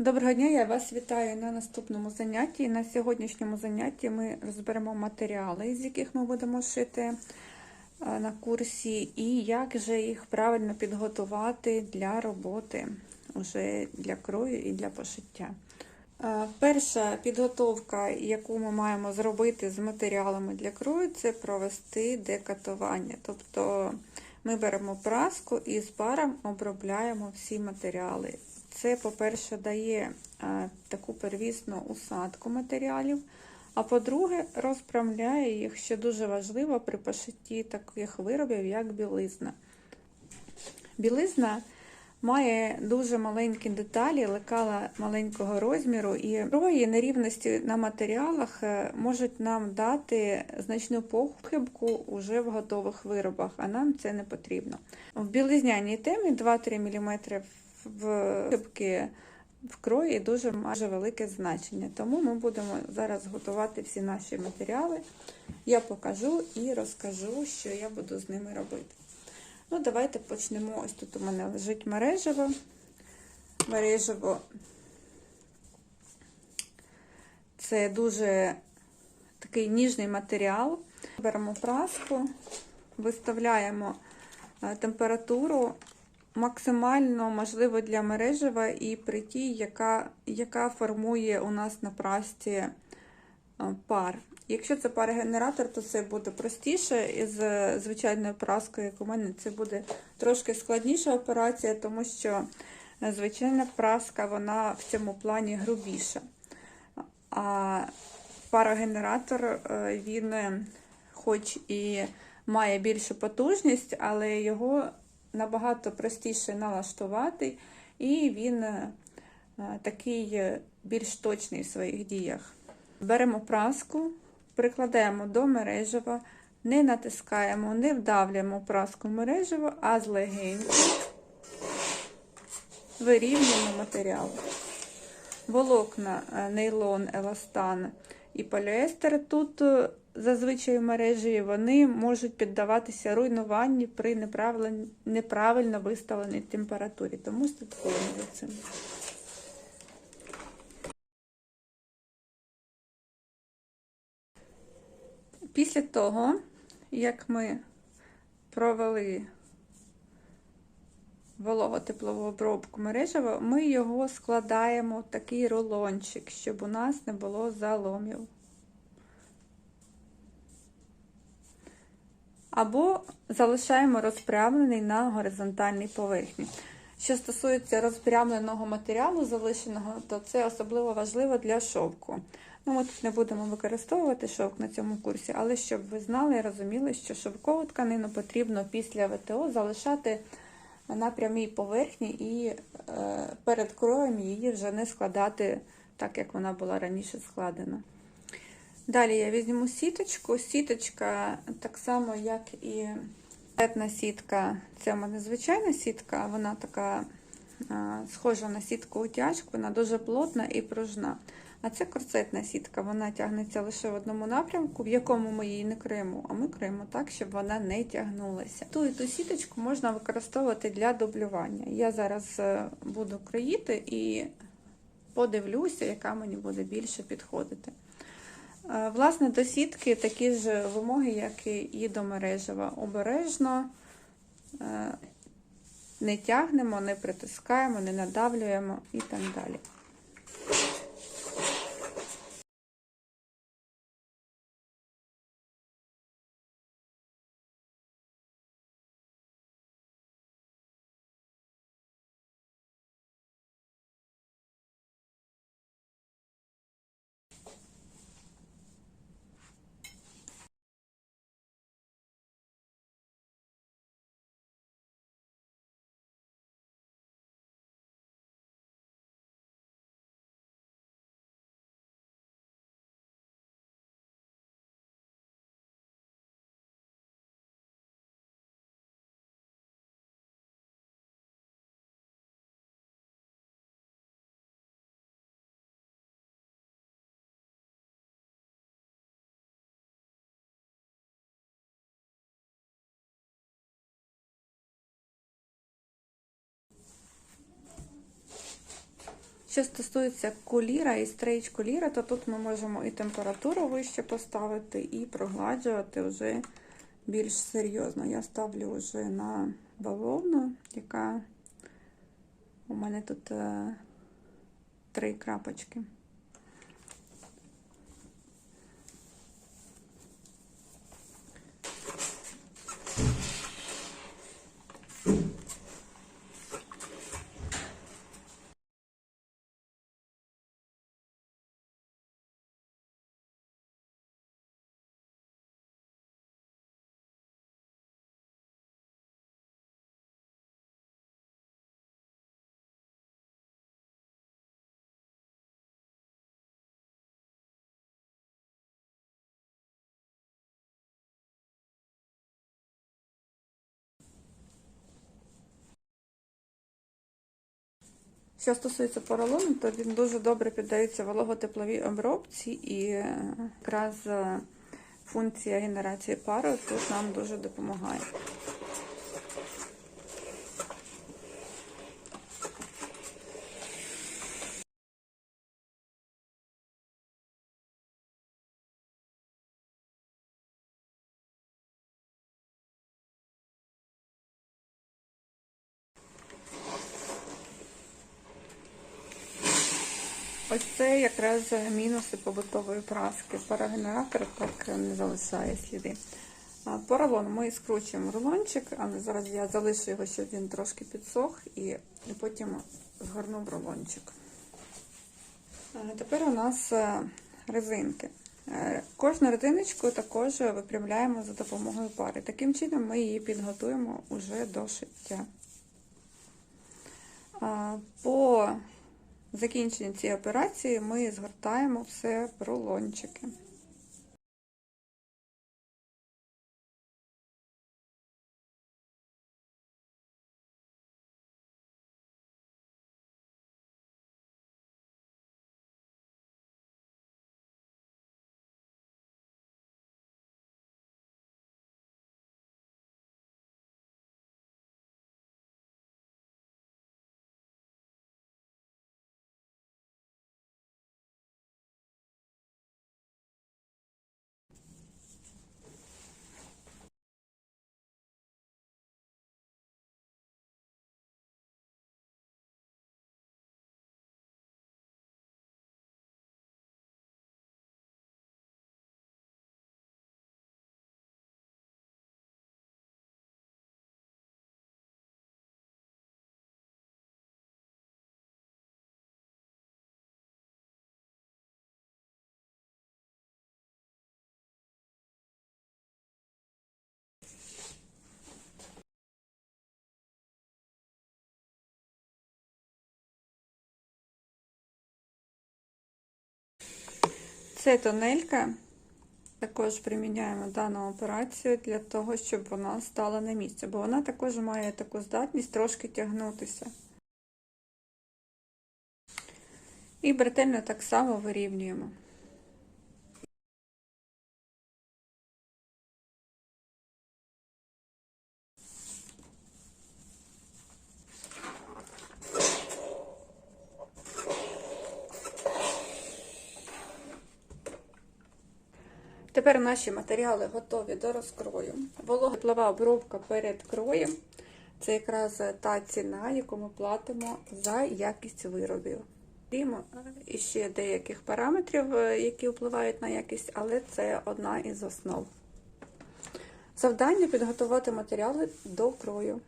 Доброго дня, я вас вітаю на наступному занятті. На сьогоднішньому занятті ми розберемо матеріали, з яких ми будемо шити на курсі, і як же їх правильно підготувати для роботи, уже для крою і для пошиття. Перша підготовка, яку ми маємо зробити з матеріалами для крою, це провести декатування. Тобто ми беремо праску і з паром обробляємо всі матеріали. Це, по-перше, дає е, таку первісну усадку матеріалів, а по-друге, розправляє їх, що дуже важливо при пошитті таких виробів, як білизна. Білизна має дуже маленькі деталі, лекала маленького розміру, і рої нерівності на матеріалах е, можуть нам дати значну похибку уже в готових виробах, а нам це не потрібно. В білизняній темі 2-3 мм в хибки в крої дуже майже велике значення. Тому ми будемо зараз готувати всі наші матеріали. Я покажу і розкажу, що я буду з ними робити. Ну, давайте почнемо. Ось тут у мене лежить мережево. Мережево це дуже такий ніжний матеріал. Беремо праску, виставляємо температуру максимально можливо для мережева і при тій, яка, яка формує у нас на прасті пар. Якщо це парогенератор, то це буде простіше. Із звичайною праскою, як у мене, це буде трошки складніша операція, тому що звичайна праска вона в цьому плані грубіша. А парогенератор, він, хоч і має більшу потужність, але його набагато простіше налаштувати, і він такий більш точний в своїх діях. Беремо праску, прикладаємо до мережева, не натискаємо, не вдавлюємо праску мережево, а злегенько вирівнюємо матеріал. Волокна, нейлон, еластан і поліестер тут зазвичай в мережі вони можуть піддаватися руйнуванню при неправильно виставленій температурі, тому слідкуємо за цим. Після того, як ми провели вологотеплову обробку мережева, ми його складаємо в такий рулончик, щоб у нас не було заломів. Або залишаємо розпрямлений на горизонтальній поверхні. Що стосується розпрямленого матеріалу, залишеного, то це особливо важливо для шовку. Ну, Ми тут не будемо використовувати шовк на цьому курсі, але щоб ви знали і розуміли, що шовкову тканину потрібно після ВТО залишати на прямій поверхні і е, перед кроєм її вже не складати так, як вона була раніше складена. Далі я візьму сіточку. Сіточка так само, як і етна сітка, це в мене звичайна сітка, вона така а, схожа на сітку утяжку, вона дуже плотна і пружна. А це корсетна сітка, вона тягнеться лише в одному напрямку, в якому ми її не криємо, а ми криємо так, щоб вона не тягнулася. Ту і ту сіточку можна використовувати для дублювання. Я зараз е, буду кроїти і подивлюся, яка мені буде більше підходити. Власне, до сітки такі ж вимоги, як і до мережева. Обережно не тягнемо, не притискаємо, не надавлюємо і так далі. Що стосується куліра і стрейч коліра, то тут ми можемо і температуру вище поставити, і прогладжувати вже більш серйозно. Я ставлю вже на бавовну, яка у мене тут е, три крапочки. Що стосується поролону, то він дуже добре піддається вологотепловій обробці і е, якраз е, функція генерації пару тут нам дуже допомагає. Ось це якраз мінуси побутової праски. Парогенератор так не залишає сліди. Поролон ми скручуємо рулончик, але зараз я залишу його, щоб він трошки підсох, і, потім згорну в рулончик. Тепер у нас е, резинки. Е, Кожну резиночку також випрямляємо за допомогою пари. Таким чином ми її підготуємо уже до шиття. А, По закінченні цієї операції ми згортаємо все в рулончики. Це тонелька. Також приміняємо дану операцію для того, щоб вона стала на місце, бо вона також має таку здатність трошки тягнутися. І бретельно так само вирівнюємо. Тепер наші матеріали готові до розкрою. Вологоплава обробка перед кроєм це якраз та ціна, яку ми платимо за якість виробів. Крім ще деяких параметрів, які впливають на якість, але це одна із основ. Завдання підготувати матеріали до крою.